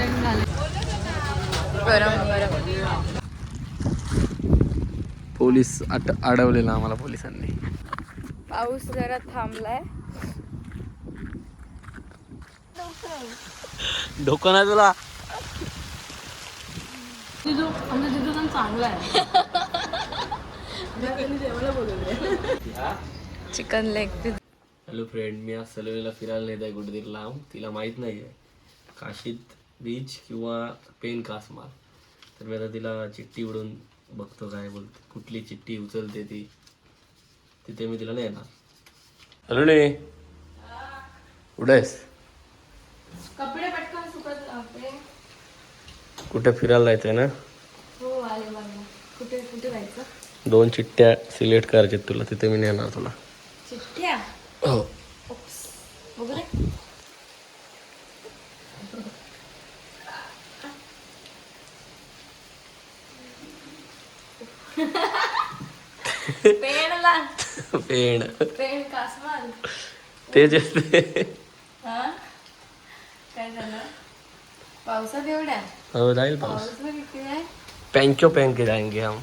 Accident झाले गरम गरम पोलीस अट अडवलेला आम्हाला पोलिसांनी. पाऊस जरा थांबलाय. डोकं नाही तुला? तिथू आमचं तिथू पण चांगलं आहे. Chicken leg piece hello friend मी आज सलवेला फिरायला नेत आहे कुठेतरी लांब तिला माहीत नाही आहे काशीत बीच किंवा पेन कासमार तर मी आता तिला चिठ्ठी उडून बघतो काय बोलते. कुठली चिठ्ठी उचलते ती. तिथे मी तिला नेणार हॅलो ने कुठे आहेस कपडे पटकन सुकत कुठे फिरायला जायचंय ना? हो आले बघा कुठे कुठे जायचं? दोन चिठ्ठ्या सिलेक्ट करायच्या तुला. तिथे मी नेणार तुला. चिठ्ठ्या? हो. ओप्स. पेन कासमाल तेच असते हा? काय झालं? पावसात एवढ्या? हो जाईल पाऊस. पॅन्चो पॅन के जाएंगे हम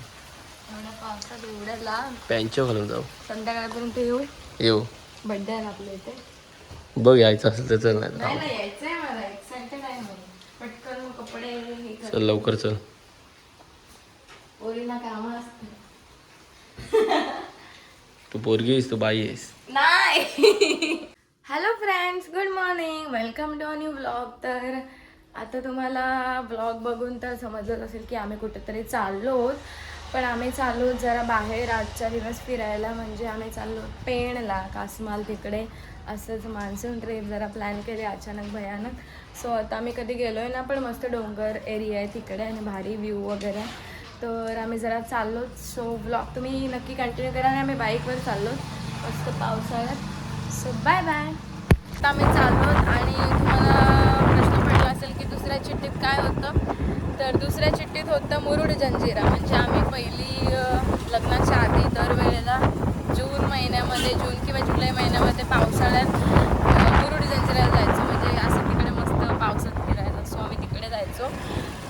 पावसात एवढ्या लांब? पॅन्चो घालून जाऊ. संध्याकाळपर्यंत येऊ? येऊ. बड्डे आहे आपल्या इथे? बघ यायचं असेल तर चल नाही मला. एक्साइटेड आहे पटकन कपडे हे चल लवकर चल. पोरींना काम असते तू पोरगी आहेस तू बाई आहेस नाही hello friends good morning welcome to new blog तर आता तुम्हाला ब्लॉग बघून तर समजलं असेल की आम्ही कुठेतरी चाललो पण आम्ही चाललो जरा बाहेर. आजच्या दिवस फिरायला म्हणजे आम्ही चाललो पेणला कासमाल तिकडे. असंच मान्सून ट्रिप जरा प्लॅन केली. अचानक भयानक. सो आता आम्ही कधी गेलो आहे ना पण मस्त डोंगर एरिया आहे तिकडे आणि भारी व्ह्यू वगैरे. तर आम्ही जरा चाललो सो ब्लॉग तुम्ही नक्की कंटिन्यू करा आणि आम्ही बाईकवर चाललो मस्त पावसाळ्यात. सो बाय बाय आता आम्ही चाललो आणि तुम्हाला प्रश्न पडला असेल की दुसऱ्या चिठ्ठीत काय होतं तर दुसऱ्या चिठ्ठीत होतं मुरुड जंजिरा म्हणजे आम्ही पहिली अ, लग्नाच्या आधी दरवेळेला जून महिन्यामध्ये जून किंवा जुलै महिन्यामध्ये पावसाळ्यात अ, मुरुड जंजिराला जायचो म्हणजे असं तिकडे मस्त पावसात फिरायला सो आम्ही तिकडे जायचो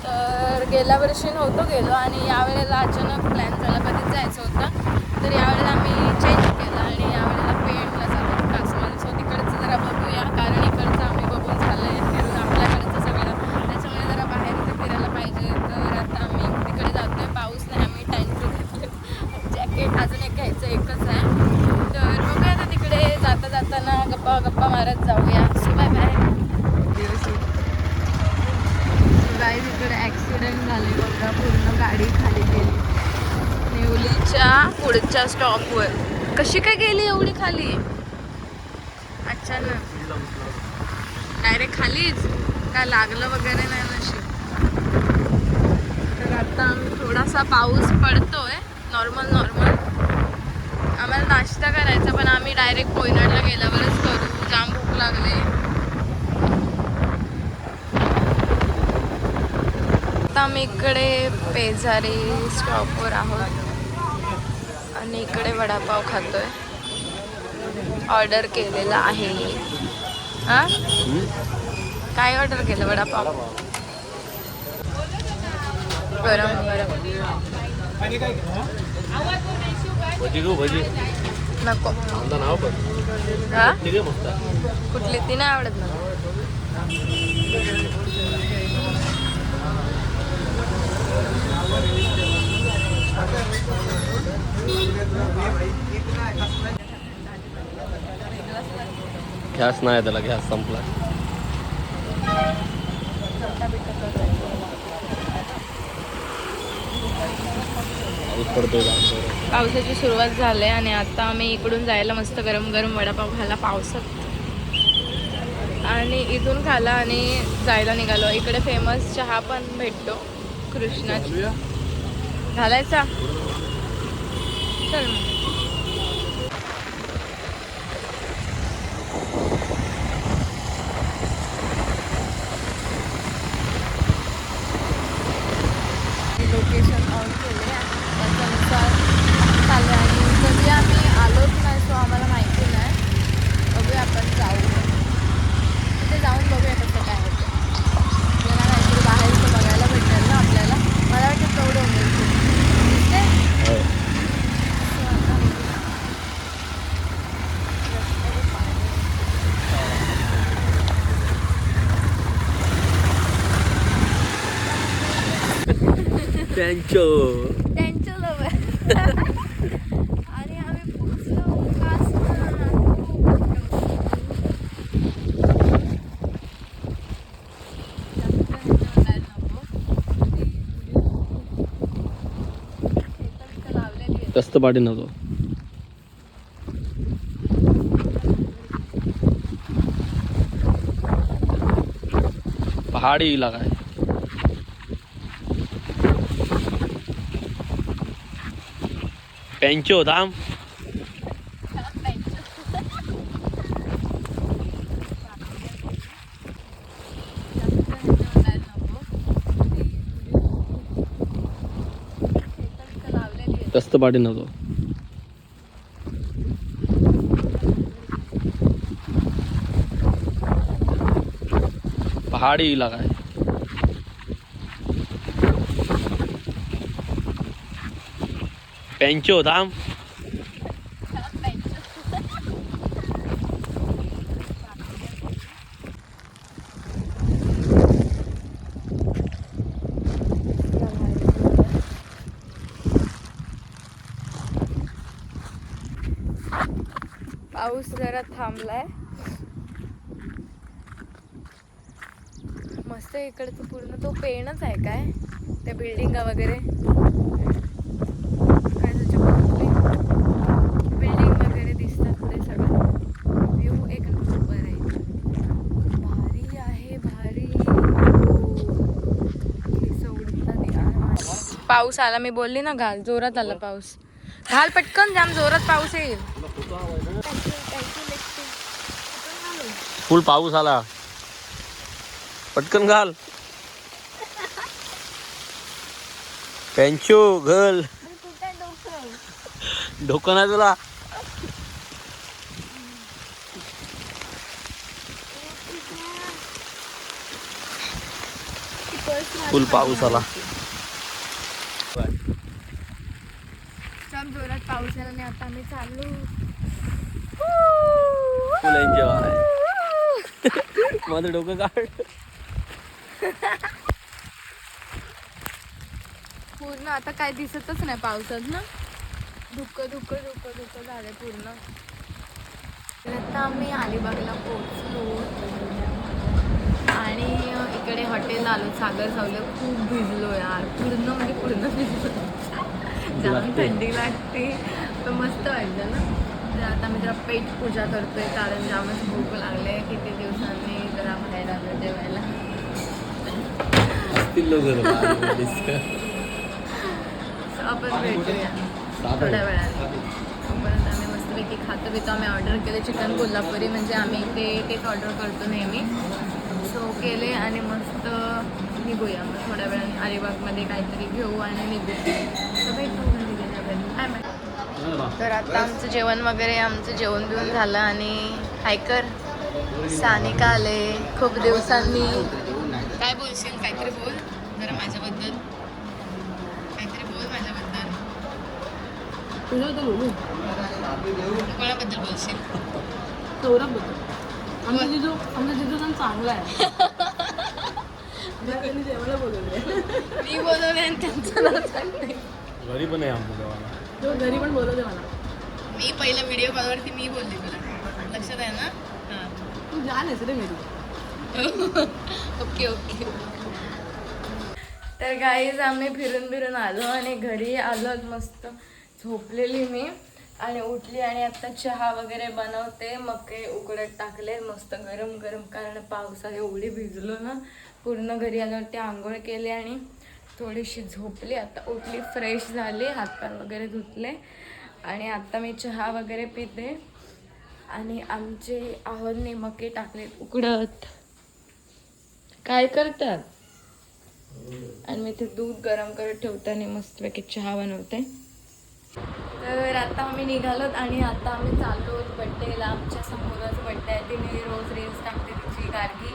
तर गेल्या वर्षी नव्हतो गेलो आणि यावेळेला अचानक प्लॅन झाला कधीच जायचं होतं तर यावेळेला आम्ही चेंज केला आणि यावेळेला पेंटला चालू कासवाला सो तिकडचं जरा बघूया कारण इकडचं आम्ही बघून झालं आहे फिरून आपल्याकडचं सगळं त्याच्यामुळे जरा बाहेर इथे फिरायला पाहिजे तर आता आम्ही तिकडे जातोय पाऊस नाही आम्ही टाईम घेतलं जॅकेट अजून एक घ्यायचं एकच आहे तर बघूया आता तिकडे जाता जाताना गप्पा गप्पा मारत जाऊया. सो बाय बाय गाई तिकडे ॲक्सिडेंट झाले बघा. पूर्ण गाडी खाली गेली. नेवलीच्या पुढच्या स्टॉपवर कशी काय गेली एवढी खाली? अचानक. डायरेक्ट खालीच? काय लागलं वगैरे नाही नशीब? तर आता आम्ही थोडासा पाऊस पडतोय. नॉर्मल नॉर्मल आम्हाला नाश्ता करायचा पण आम्ही डायरेक्ट कोयनाडला गेल्यावरच करू. जाम भूक लागले. आता आम्ही इकडे पेजारी स्टॉपवर आहोत. आणि इकडे वडापाव खातोय. ऑर्डर केलेला आहे. हा? काय ऑर्डर केलं वडापाव? गरम गरम. भजी घेऊ भजी. नको. आमचं नाव पण. हा? ठीक आहे मस्त. कुठली? ती नाही आवडत मला. गॅस नाही त्याला गॅस संपला. पाऊस पडतोय. पावसाची सुरुवात झाली आणि आता आम्ही इकडून जायला मस्त गरम गरम वडापाव खायला पावसात. आणि इथून खाला आणि जायला निघालो. इकडे फेमस चहा पण भेटतो कृष्णाची. घालायचा? चल मग. लोकेशन ऑन केले त्याच्यानुसार चालले आणि कधी आम्ही आलोच नाही सो आम्हाला माहिती नाही बघूया आपण जाऊ तिथे जाऊन बघूया कसं काय होतं आपल्याला माहिती त्यांचो. त्यांचं लव आणि आम्ही पोचलो लावलेली जास्त पाठी नव्हतो पहाडी इलाका आहे. पेंचो थांब जास्त पाठी नव्हतो पहाडी इलाका आहे पेंचो थांब पाऊस जरा थांबलाय. मस्त इकडचं पूर्ण. तो पेणच आहे काय? त्या बिल्डिंगा वगैरे बिल्डिंग वगैरे दिसतात पुढे सगळं व्ह्यू एक नंबर आहे भारी आहे भारी केस उडतात यार. पाऊस आला. मी बोलली ना घाल जोरात आला पाऊस. घाल पटकन जाम जोरात पाऊस येईल. फुल पाऊस आला. पटकन घाल. पेंचो घल. डोकं नाही तुला. फुल पाऊस आला. जोरात पाऊस आला आणि आता आम्ही चाललो. फुल एन्जॉय माझं डोकं काढ पूर्ण आता काय दिसतच नाही पावसात ना? धुकं धुकं धुकं धुकं झालंय पूर्ण. आता आम्ही अलिबागला पोहोचलो. आणि इकडे हॉटेल आलो सागर सावलं खूप भिजलो यार. पूर्ण म्हणजे पूर्ण भिजलो. जाम लागते. थंडी लागते. पण मस्त वाटलं ना. तर आता आम्ही जरा पेट पूजा करतोय कारण जामच भूक लागले. किती दिवसांनी जरा बाहेर आलो जेवायला. आपण भेटूया. थोड्या वेळाने. तोपर्यंत आम्ही मस्तपैकी खातो पितो आम्ही ऑर्डर केले चिकन कोल्हापुरी. म्हणजे आम्ही ते तेच ऑर्डर करतो नेहमी. केले आणि मस्त निघूया. मग थोड्या वेळाने अलिबागमध्ये काहीतरी घेऊ आणि निघू. तर आता आमचं जेवण वगैरे आमचं जेवण बिवून झालं आणि हायकर सानिका आले. खूप दिवसांनी. काय बोलशील? काहीतरी बोल. जरा माझ्याबद्दल. काहीतरी बोल माझ्याबद्दल. तू कोणाबद्दल बोलशील? आमचा जिजू आमचा जिजू पण चांगला आहे. त्यांनी जेवायला बोलवले मी बोलवले आणि त्यांचं नाव सांगते घरी पण आहे आमचं जेवायला. तो घरी पण बोलवते मला. मी पहिल्या व्हिडिओ कॉलवरती मी बोलली तुला. लक्षात आहे ना? हां. तू जान आहेस रे मेरी ओके ओके. तर गाईज आम्ही फिरून फिरून आलो आणि घरी आलो मस्त. झोपलेली मी. आणि उठली आणि आता चहा वगैरे बनवते. मके उकडत टाकले. मस्त गरम गरम. कारण पावसात एवढी भिजलो ना पूर्ण घरी आल्यावरती आंघोळ केली आणि थोडीशी झोपली. आता उठली फ्रेश झाली हातपाय वगैरे धुतले. आणि आता मी चहा वगैरे पिते. आणि आमचे आहोदने मके टाकलेत उकडत. काय करतात? आणि मी ते दूध गरम करत ठेवते आणि मस्तपैकी चहा बनवते. तर आता आम्ही निघालोत आणि आता आम्ही चाललो बड्डेला आमच्या समोरच बड्डे आहे. ती मी रोज रील्स टाकते तिची गार्गी.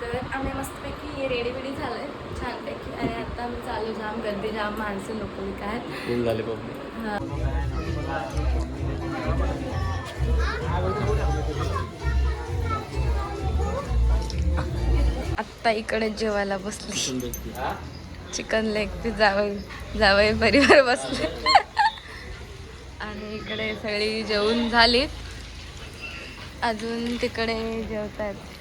तर आम्ही मस्तपैकी रेडी बिडी झालो आहे छानपैकी. आणि आता आम्ही चालू जाम गर्दी जाम माणसं लोक काय हां. आत्ता इकडे जेवायला बसली. चिकन लेग पीस जावई जावई परिवार बसले. इकडे सगळी जेवून झालीत. अजून तिकडे जेवतायत.